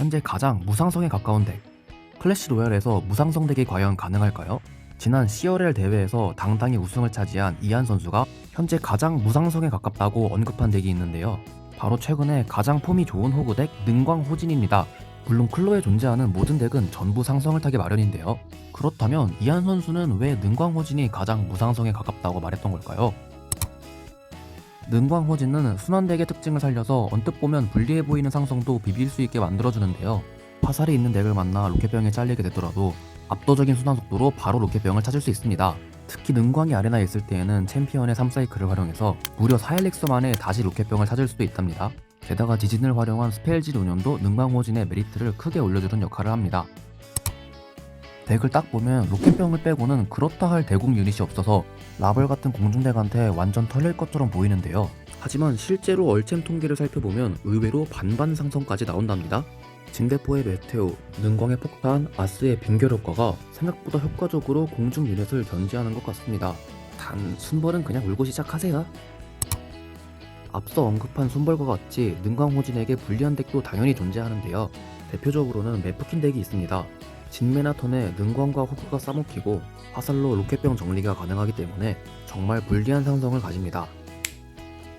현재 가장 무상성에 가까운 덱 클래시 로얄에서 무상성 덱이 과연 가능할까요? 지난 CRL 대회에서 당당히 우승을 차지한 이한 선수가 현재 가장 무상성에 가깝다고 언급한 덱이 있는데요. 바로 최근에 가장 폼이 좋은 호구 덱 능광 호진입니다. 물론 클로에 존재하는 모든 덱은 전부 상성을 타기 마련인데요. 그렇다면 이한 선수는 왜 능광 호진이 가장 무상성에 가깝다고 말했던 걸까요? 능광 호진은 순환덱의 특징을 살려서 언뜻 보면 불리해 보이는 상성도 비빌 수 있게 만들어주는데요. 화살이 있는 덱을 만나 로켓병에 잘리게 되더라도 압도적인 순환 속도로 바로 로켓병을 찾을 수 있습니다. 특히 능광이 아레나에 있을 때에는 챔피언의 3사이클을 활용해서 무려 4일릭스 만에 다시 로켓병을 찾을 수도 있답니다. 게다가 지진을 활용한 스펠질 운영도 능광호진의 메리트를 크게 올려주는 역할을 합니다. 덱을 딱 보면 로켓병을 빼고는 그렇다 할 대공 유닛이 없어서 라벌 같은 공중덱한테 완전 털릴 것처럼 보이는데요. 하지만 실제로 얼챔 통계를 살펴보면 의외로 반반 상성까지 나온답니다. 진대포의 메테오, 능광의 폭탄, 아스의 빙결 효과가 생각보다 효과적으로 공중 유닛을 견제하는 것 같습니다. 단 순벌은 그냥 울고 시작하세요. 앞서 언급한 순벌과 같이 능광호진에게 불리한 덱도 당연히 존재하는데요. 대표적으로는 메프킨 덱이 있습니다. 진메나 턴에 능광과 호크가 싸먹히고 화살로 로켓병 정리가 가능하기 때문에 정말 불리한 상성을 가집니다.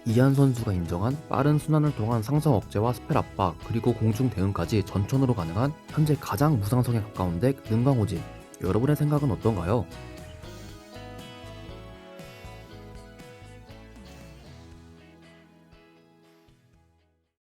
이한 선수가 인정한 빠른 순환을 통한 상성 억제와 스펠 압박 그리고 공중 대응까지 전천으로 가능한 현재 가장 무상성에 가까운 덱 능광호진 여러분의 생각은 어떤가요?